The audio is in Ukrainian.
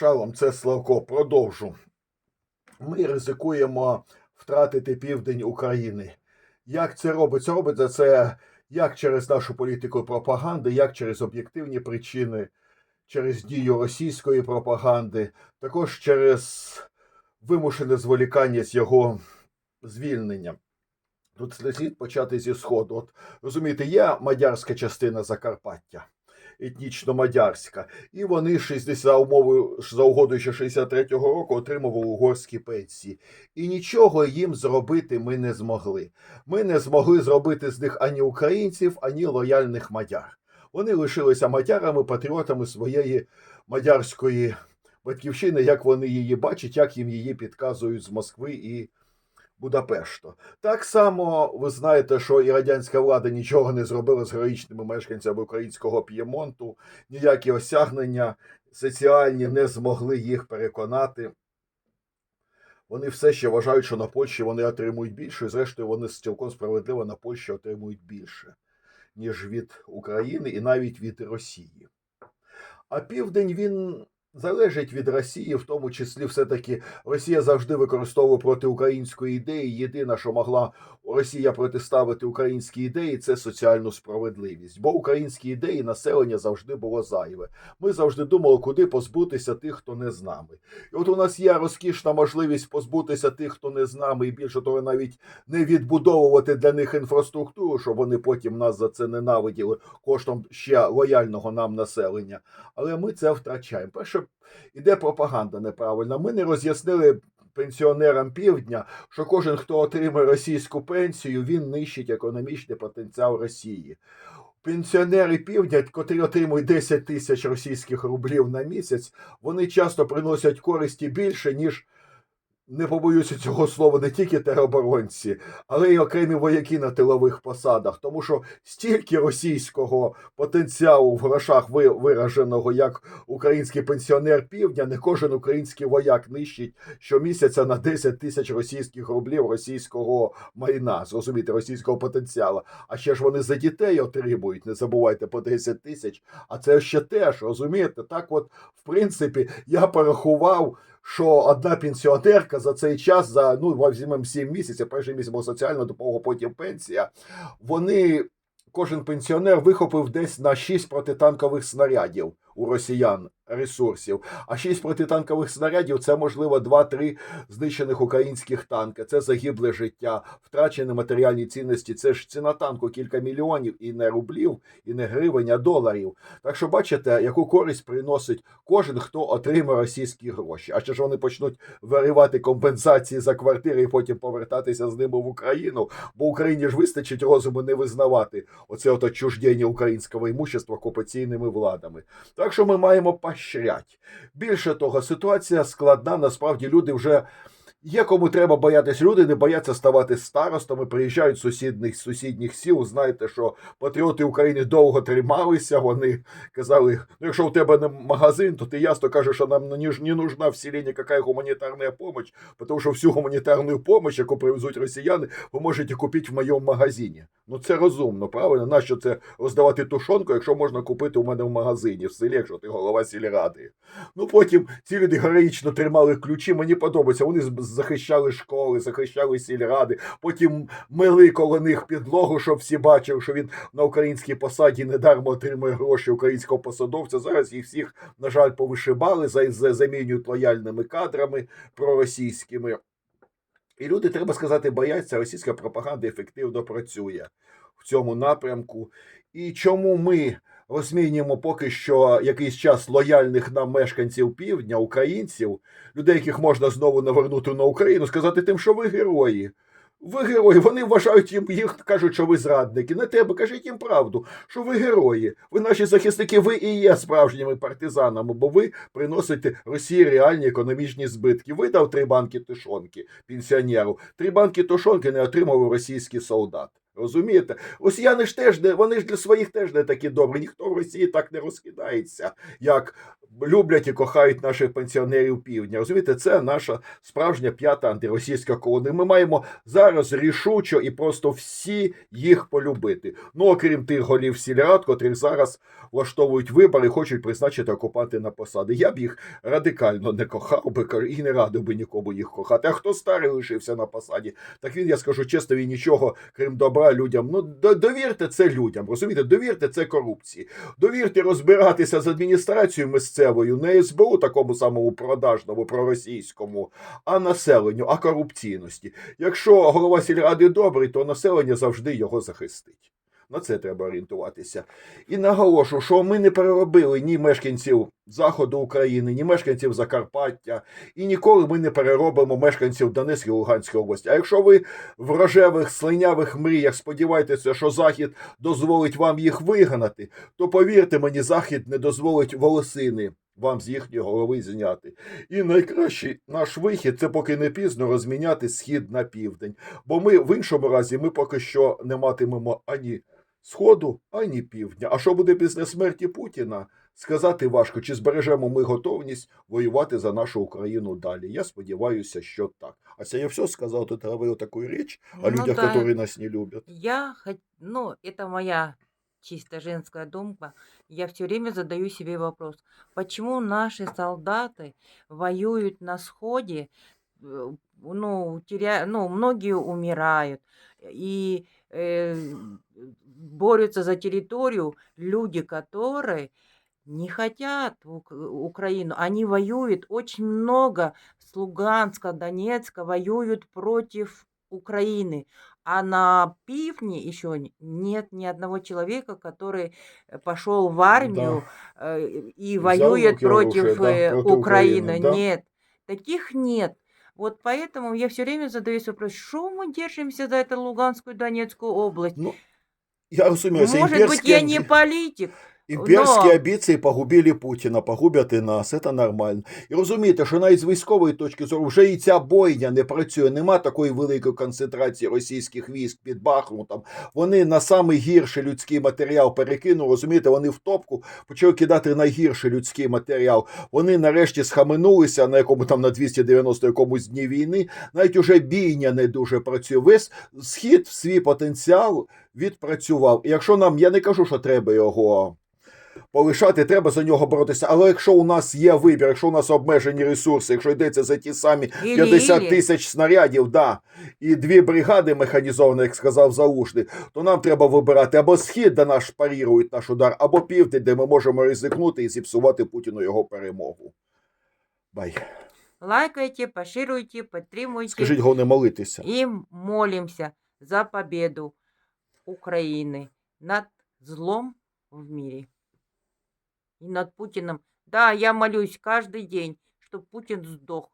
Шалом, це Славко. Продовжу. Ми ризикуємо втратити південь України. Як це робиться? Робиться це як через нашу політику пропаганди, як через об'єктивні причини, через дію російської пропаганди, також через вимушене зволікання з його звільненням. Тут слід почати зі сходу. От розумієте, є мадярська частина Закарпаття, етнічно мадярська, і вони 60 за умови за угодою ще 63-го року отримували угорські пенсії. І нічого їм зробити ми не змогли. Ми не змогли зробити з них ані українців, ані лояльних мадяр. Вони лишилися мадярами, патріотами своєї мадярської батьківщини, як вони її бачать, як їм її підказують з Москви і Будапешту. Так само ви знаєте, що і радянська влада нічого не зробила з героїчними мешканцями українського П'ємонту, ніякі осягнення соціальні не змогли їх переконати. Вони все ще вважають, що на Польщі вони отримують більше, і зрештою вони цілком справедливо на Польщі отримують більше, ніж від України і навіть від Росії. А південь він залежить від Росії, в тому числі, все-таки Росія завжди використовує проти української ідеї. Єдине, що могла Росія протиставити українській ідеї, це соціальну справедливість. Бо українські ідеї населення завжди було зайве. Ми завжди думали, куди позбутися тих, хто не з нами. І от у нас є розкішна можливість позбутися тих, хто не з нами, і більше того, навіть не відбудовувати для них інфраструктуру, щоб вони потім нас за це ненавиділи коштом ще лояльного нам населення. Але ми це втрачаємо. Перше, іде пропаганда неправильна. Ми не роз'яснили пенсіонерам півдня, що кожен, хто отримує російську пенсію, він нищить економічний потенціал Росії. Пенсіонери півдня, котрі отримують 10 тисяч російських рублів на місяць, вони часто приносять користі більше, ніж. Не побоюся цього слова не тільки тероборонці, але й окремі вояки на тилових посадах, тому що стільки російського потенціалу в грошах вираженого як український пенсіонер півдня, не кожен український вояк нищить щомісяця на 10 тисяч російських рублів російського майна, зрозумієте, російського потенціалу. А ще ж вони за дітей отримують, не забувайте, по 10 тисяч. А це ще теж, розумієте? Так, от, в принципі, я порахував що одна пенсіонерка за цей час, за ну візьмемо 7 місяців, перший місяць була соціальна допомога, потім пенсія. Вони кожен пенсіонер вихопив десь на 6 протитанкових снарядів у росіян ресурсів. А 6 протитанкових снарядів це можливо 2-3 знищених українських танки. Це загибле життя, втрачені матеріальні цінності. Це ж ціна танку кілька мільйонів і не рублів, і не гривень, а доларів. Так що бачите, яку користь приносить кожен, хто отримає російські гроші. А ще ж вони почнуть виривати компенсації за квартири і потім повертатися з ними в Україну, бо Україні ж вистачить розуму не визнавати оце от отчуждення українського імущества окупаційними владами. Так що ми маємо поощрять. Більше того, ситуація складна. Насправді люди вже є кому треба боятись. Люди не бояться ставати старостами, приїжджають з сусідних сусідніх сіл. Знаєте, що патріоти України довго трималися. Вони казали: ну, якщо у тебе не магазин, то ти ясно кажеш, що нам не, нужна в селі ніяка гуманітарна допомога, тому що всю гуманітарну допомогу, яку привезуть росіяни, ви можете купити в моєму магазині. Ну це розумно, правильно? Нащо це роздавати тушонку, якщо можна купити у мене в магазині в селі, якщо ти голова сільради. Ну потім ці люди героїчно тримали ключі. Мені подобається. Вони захищали школи, захищали сільради. Потім мили коло них підлогу, щоб всі бачили, що він на українській посаді недармо отримує гроші українського посадовця. Зараз їх всіх, на жаль, повишибали, за- за- замінюють лояльними кадрами проросійськими. І люди, треба сказати, бояться, російська пропаганда ефективно працює в цьому напрямку. І чому ми розмінюємо поки що якийсь час лояльних нам мешканців півдня, українців, людей, яких можна знову навернути на Україну, сказати тим, що ви герої. Ви герої, вони вважають їм, їх кажуть, що ви зрадники. Не треба, кажіть їм правду, що ви герої. Ви наші захисники, ви і є справжніми партизанами, бо ви приносите Росії реальні економічні збитки. Ви дав три банки тушонки пенсіонеру. Три банки тушонки не отримав російський солдат. Розумієте? Росіяни ж теж не вони ж для своїх теж не такі добрі. Ніхто в Росії так не розкидається, як люблять і кохають наших пенсіонерів півдня. Розумієте, це наша справжня п'ята антиросійська колона. Ми маємо зараз рішучо і просто всі їх полюбити. Ну, окрім тих голів сільрад, котрих зараз влаштовують вибори, хочуть призначити окупанти на посади. Я б їх радикально не кохав би і не радив би нікому їх кохати. А хто старий лишився на посаді, так він, я скажу чесно, він нічого, крім добра людям. Ну довірте це людям. Розумієте, довірте це корупції. Довірте розбиратися з адміністрацією місцевою, не СБУ такому самому продажному, проросійському, а населенню, а корупційності. Якщо голова сільради добрий, то населення завжди його захистить. На це треба орієнтуватися. І наголошу, що ми не переробили ні мешканців Заходу України, ні мешканців Закарпаття, і ніколи ми не переробимо мешканців Донецької Луганської області. А якщо ви в рожевих слинявих мріях сподіваєтеся, що Захід дозволить вам їх вигнати, то повірте мені, Захід не дозволить волосини вам з їхньої голови зняти. І найкращий наш вихід це поки не пізно розміняти схід на південь. Бо ми в іншому разі ми поки що не матимемо ані сходу, ані півдня. А що буде після смерті Путіна? Сказати важко, чи збережемо ми готовність воювати за нашу Україну далі. Я сподіваюся, що так. А це я все сказав, тут говорив таку річ о Ну людях, да. які нас не люблять. Я, хот- ну, это моя чисто женская думка. Я все время задаю себе вопрос, почему наши солдаты воюют на сходе, э, ну, теря... ну, многие умирают, и э, борются за территорию люди, которые не хотят Ук- Украину, они воюют, очень много с Луганска, Донецка воюют против Украины. А на пивне еще нет ни одного человека, который пошел в армию э, и воюет руки оружие, против да, э, против Украины. Украины, да. Нет, таких нет. Вот поэтому я все время задаюсь вопрос, что мы держимся за эту Луганскую, Донецкую область? Ну, я розумію, це Может быть, імперські, я не политик, імперські но- амбіції погубили Путіна, погубять і нас, це нормально. І розумієте, що навіть з військової точки зору вже і ця бойня не працює, нема такої великої концентрації російських військ під Бахмутом. Вони на самий гірший людський матеріал перекинули, розумієте, вони в топку почали кидати найгірший людський матеріал. Вони нарешті схаменулися на якому там на 290 якомусь дні війни. Навіть уже бійня не дуже працює. Весь схід свій потенціал відпрацював. І якщо нам, я не кажу, що треба його полишати, треба за нього боротися. Але якщо у нас є вибір, якщо у нас обмежені ресурси, якщо йдеться за ті самі 50 тисяч снарядів, да, і дві бригади механізовані, як сказав Заушний, то нам треба вибирати або схід, де наш парірує наш удар, або південь, де ми можемо ризикнути і зіпсувати Путіну його перемогу. Бай. лайкайте, пошируйте, подтримуйте. Скажіть, головне молитися. И молимся за победу Украины над злом в мире И над Путиным. Да, я молюсь каждый день, чтобы Путин сдох.